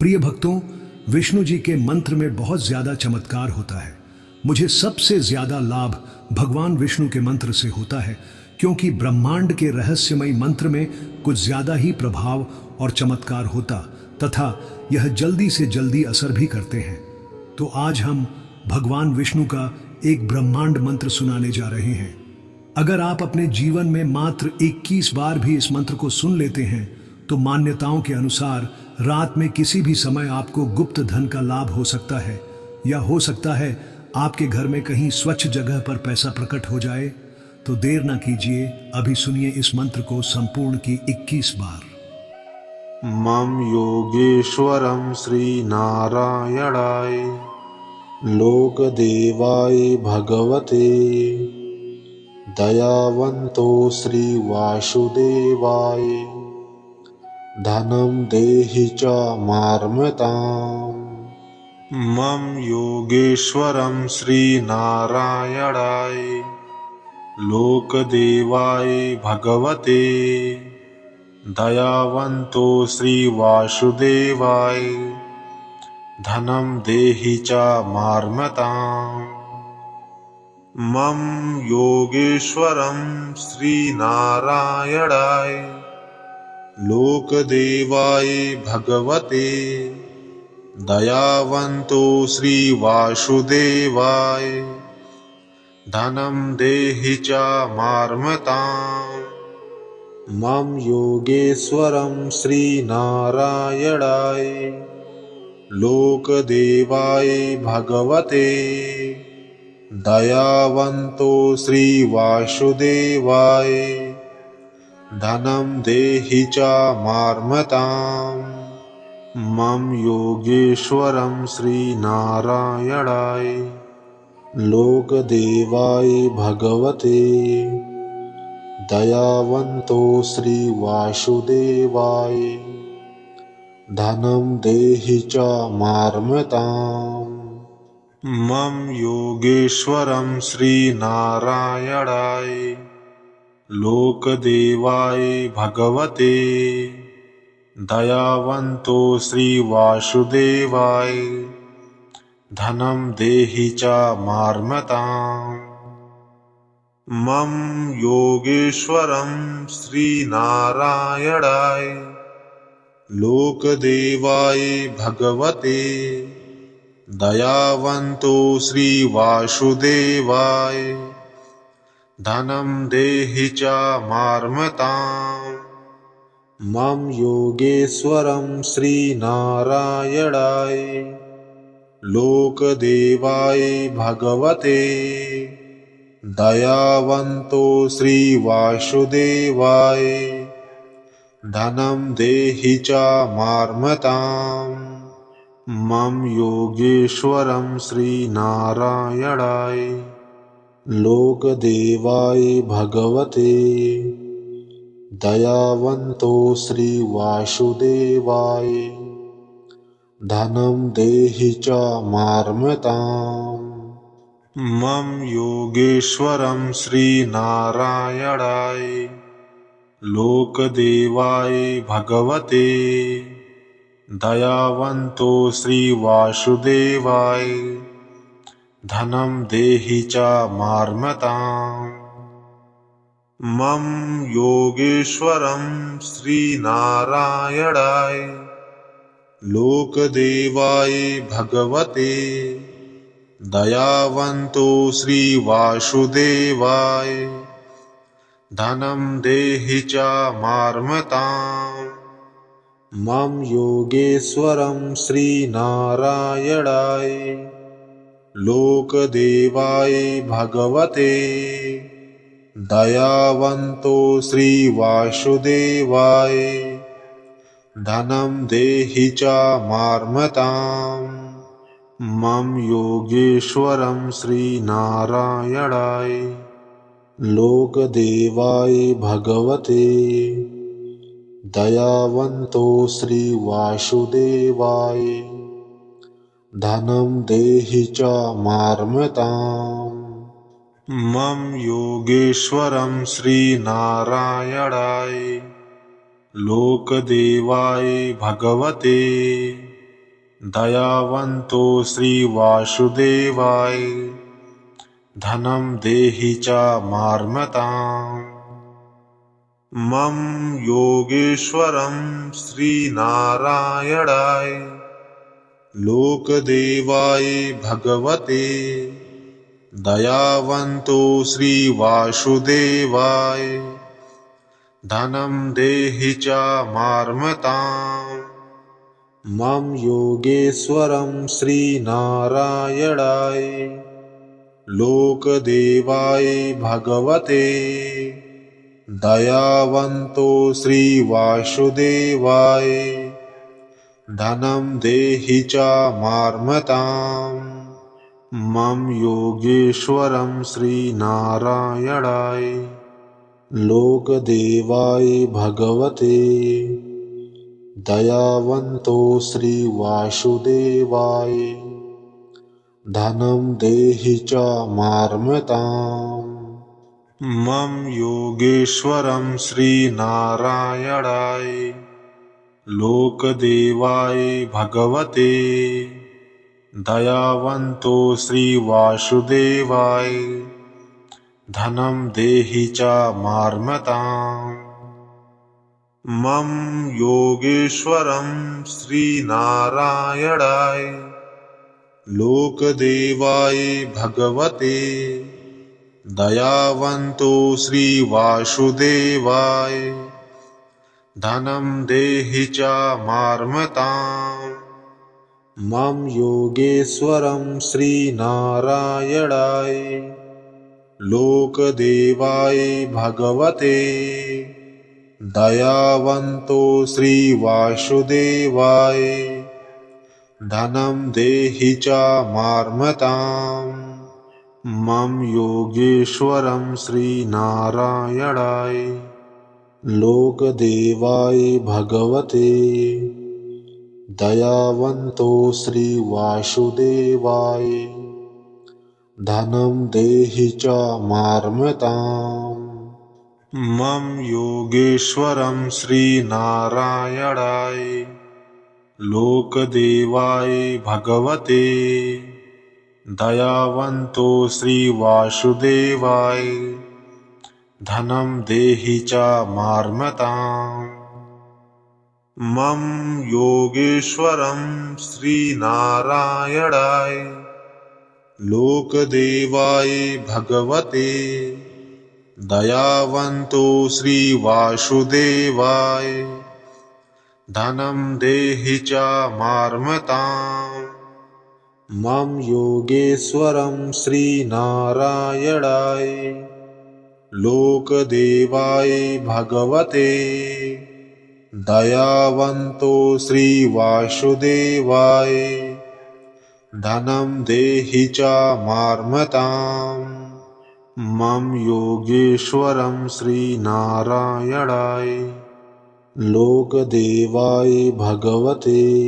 प्रिय भक्तों, विष्णु जी के मंत्र में बहुत ज़्यादा चमत्कार होता है। मुझे सबसे ज़्यादा लाभ भगवान विष्णु के मंत्र से होता है, क्योंकि ब्रह्मांड के रहस्यमय मंत्र में कुछ ज़्यादा ही प्रभाव और चमत्कार होता, तथा यह जल्दी से जल्दी असर भी करते हैं। तो आज हम भगवान विष्णु का एक ब्रह्मांड मंत्र सुनाने जा रहे हैं। अगर आप अपने जीवन में मात्र 21 बार भी इस मंत्र को सुन लेते हैं तो मान्यताओं के अनुसार रात में किसी भी समय आपको गुप्त धन का लाभ हो सकता है, या हो सकता है आपके घर में कहीं स्वच्छ जगह पर पैसा प्रकट हो जाए। तो देर ना कीजिए, अभी सुनिए इस मंत्र को संपूर्ण की 21 बार। मम योगेश्वरं श्रीनारायणाय, लोकदेवाय भगवते दयावंतो श्री श्रीवासुदेवाय। धनं देहि च मार्मताम्। मम योगेश्वरं श्रीनारायणाय लोकदेवाय भगवते। दयावन्तो श्रीवासुदेवाय धनं देहि च मार्मताम्। मम योगेश्वरं श्रीनारायणाय लोकदेवाय भगवते। दयावन्तो श्रीवासुदेवाय धनं देहि च मार्मताम्। मम योगेश्वरं श्रीनारायणाय। लोकदेवाय भगवते। दयावन्तो श्रीवासुदेवाय धनं देहि च मार्मताम्। मम योगेश्वरं श्रीनारायणाय लोकदेवाय भगवते। दयावन्तो श्रीवासुदेवाय धनं देहि च मार्मताम्। मम योगेश्वरं श्रीनारायणाय लोकदेवाय भगवते। दयावन्तो श्रीवासुदेवाय। धनं देहि च मार्मताम्। मम योगेश्वरं श्रीनारायणाय। लोकदेवाय भगवते। दयावन्तो श्रीवासुदेवाय धनं देहि च मार्मताम्। मम योगेश्वरं श्रीनारायणाय लोकदेवाय भगवते। दयावन्तो श्रीवासुदेवाय धनं देहि च मार्मताम्। मम योगेश्वरं श्रीनारायणाय लोकदेवाय भगवते। दयावन्तो श्रीवासुदेवाय धनं देहि च मार्मताम्। मम योगेश्वरं श्रीनारायणाय। लोकदेवाय भगवते। दयावन्तो श्रीवासुदेवाय धनं देहि च मार्मताम्। मम योगेश्वरं श्रीनारायणाय लोकदेवाय भगवते दयावन्तो श्रीवासुदेवाय धनं देहि च मार्मताम्। मम योगेश्वरं श्रीनारायणाय लोकदेवाय भगवते। दयावन्तो श्रीवासुदेवाय। धनं देहि च मार्मताम् मम योगेश्वरं श्रीनारायणाय। लोकदेवाय भगवते। दयावन्तो श्रीवासुदेवाय धनं देहि च मार्मताम्। मम योगेश्वरं श्रीनारायणाय लोकदेवाय भगवते। दयावन्तो श्रीवासुदेवाय धनं देहि च मार्मताम्। मम योगेश्वरं श्रीनारायणाय लोकदेवाय भगवते। दयावन्तो श्रीवासुदेवाय धनं देहि च मार्मताम्। मम योगेश्वरं श्रीनारायणाय। लोकदेवाय भगवते। दयावन्तो श्रीवासुदेवाय धनं देहि च मार्मताम्। मम योगेश्वरं श्रीनारायणाय लोकदेवाय भगवते। दयावन्तो श्रीवासुदेवाय धनं देहि च मार्मताम्। मम योगेश्वरं श्रीनारायणाय लोकदेवाय भगवते। दयावन्तो श्रीवासुदेवाय धनं देहि च मार्मताम्। मम योगेश्वरं श्रीनारायणाय। लोकदेवाय भगवते। दयावन्तो श्रीवासुदेवाय धनं देहि च मार्मताम्। मम योगेश्वरं श्रीनारायणाय लोकदेवाय भगवते। दयावन्तो श्रीवासुदेवाय धनं देहि च मार्मताम्। मम योगेश्वरं श्रीनारायणाय लोकदेवाय भगवते। दयावन्तो श्रीवासुदेवाय धनं देहि च मार्मताम्। मम योगेश्वरं श्रीनारायणाय। लोकदेवाय भगवते। दयावन्तो श्रीवासुदेवाय धनं देहि च मार्मताम्। मम योगेश्वरं श्रीनारायणाय लोकदेवाय भगवते दयावन्तो श्रीवासुदेवाय धनं देहि च मार्मताम्। मम योगेश्वरं श्रीनारायणाय लोकदेवाय भगवते। दयावन्तो श्रीवासुदेवाय। धनं देहि च मार्मताम्। मम योगेश्वरं श्रीनारायणाय। लोकदेवाय भगवते।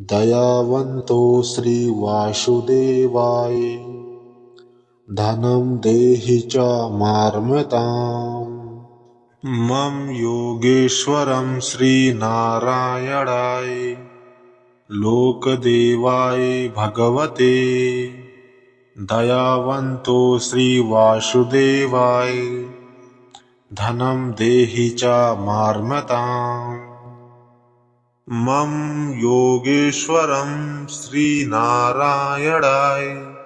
दयावन्तो श्रीवासुदेवाय धनं देहि च मार्मताम्। मम योगेश्वरं श्रीनारायणाय लोकदेवाय भगवते। दयावन्तो श्रीवासुदेवाय धनं देहि च मार्मताम्। मम योगेश्वरं श्रीनारायणाय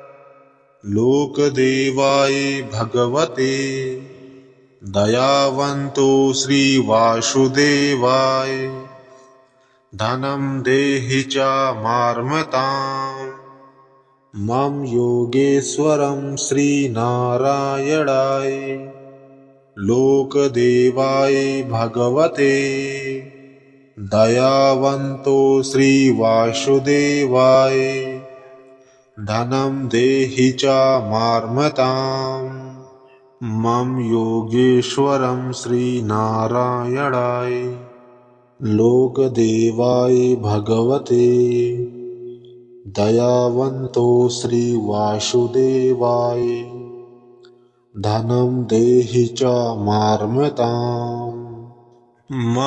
लोकदेवाय भगवते। दयावन्तो श्रीवासुदेवाय। धनं देहि च मार्मताम्। मम योगेश्वरं श्रीनारायणाय। लोकदेवाय भगवते। दयावन्तो श्रीवासुदेवाय धनं देहि च मार्मताम्। मम योगेश्वरं श्रीनारायणाय लोकदेवाय भगवते। दयावन्तो श्रीवासुदेवाय धनं देहि च मार्मताम्